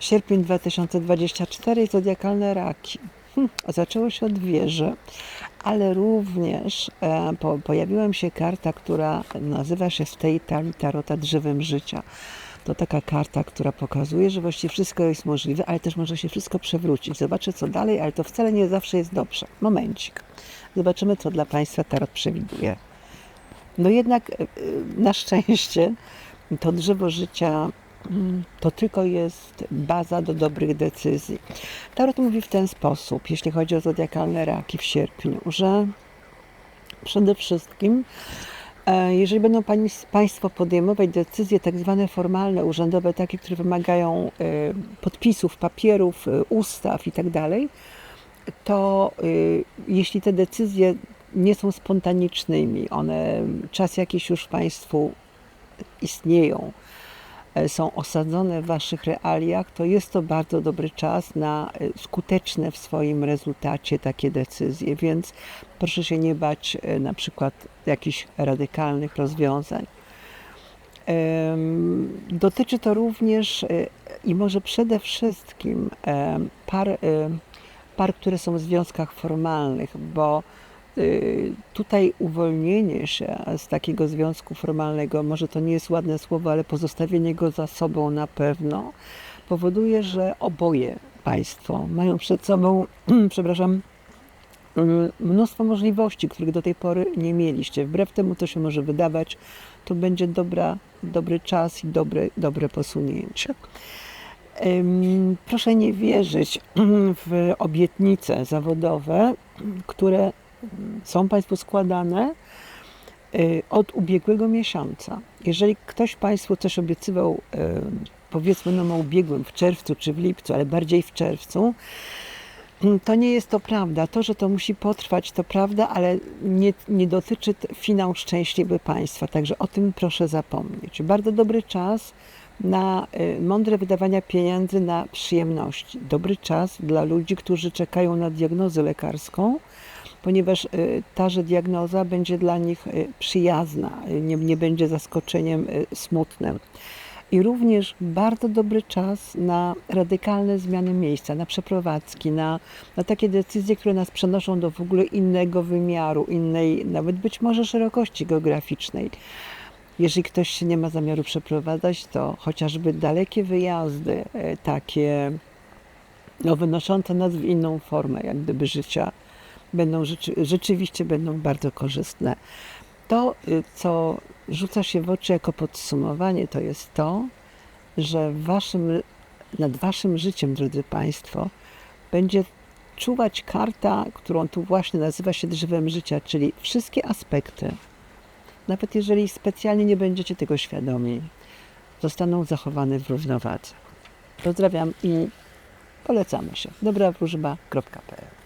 Sierpień 2024 zodiakalne raki. Hm, zaczęło się od wieży, ale również e, po, pojawiła się karta, która nazywa się w tej talii Tarota drzewem życia. To taka karta, która pokazuje, że właściwie wszystko jest możliwe, ale też może się wszystko przewrócić. Zobaczę co dalej, ale to wcale nie zawsze jest dobrze. Momencik. Zobaczymy, co dla Państwa Tarot przewiduje. No jednak e, e, na szczęście to drzewo życia to tylko jest baza do dobrych decyzji. Tarot mówi w ten sposób, jeśli chodzi o zodiakalne raki w sierpniu, że przede wszystkim e, jeżeli będą Państwo podejmować decyzje tak zwane formalne, urzędowe, takie, które wymagają e, podpisów, papierów, e, ustaw i tak to jeśli te decyzje nie są spontanicznymi, one czas jakiś już Państwu istnieją, są osadzone w Waszych realiach, to jest to bardzo dobry czas na e, skuteczne w swoim rezultacie takie decyzje, więc proszę się nie bać e, na przykład jakichś radykalnych rozwiązań. Dotyczy to również e, i może przede wszystkim par, par, które są w związkach formalnych, bo tutaj uwolnienie się z takiego związku formalnego, może to nie jest ładne słowo, ale pozostawienie go za sobą na pewno, powoduje, że oboje Państwo mają przed sobą, przepraszam, y, mnóstwo możliwości, których do tej pory nie mieliście. Wbrew temu, co się może wydawać, to będzie dobra, dobry czas i dobre, dobre posunięcie. Proszę nie wierzyć w obietnice zawodowe, które są Państwu składane y, od ubiegłego miesiąca. Jeżeli ktoś Państwu coś obiecywał, y, powiedzmy no, na ubiegłym, w czerwcu czy w lipcu, ale bardziej w czerwcu, mm, to nie jest to prawda. To, że to musi potrwać, to prawda, ale nie, nie dotyczy finał szczęśliwy państwa. Także o tym proszę zapomnieć. Bardzo dobry czas na y, mądre wydawania pieniędzy na przyjemności. Dobry czas dla ludzi, którzy czekają na diagnozę lekarską, ponieważ y, taże diagnoza będzie dla nich y, przyjazna, y, nie, nie będzie zaskoczeniem smutnym. I również bardzo dobry czas na radykalne zmiany miejsca, na przeprowadzki, na, na takie decyzje, które nas przenoszą do w ogóle innego wymiaru, innej, nawet być może szerokości geograficznej. Jeżeli ktoś nie ma zamiaru przeprowadzać, to chociażby dalekie wyjazdy, takie no, wynoszące nas w inną formę, jak gdyby życia, będą rzeczy, rzeczywiście będą bardzo korzystne. To, y, co rzuca się w oczy jako podsumowanie, to jest to, że waszym, nad waszym życiem, drodzy Państwo, będzie czuwać karta, którą tu właśnie nazywa się drzewem życia, czyli wszystkie aspekty, nawet jeżeli specjalnie nie będziecie tego świadomi, zostaną zachowane w równowadze. Pozdrawiam i polecamy się. dobrawróżba.pl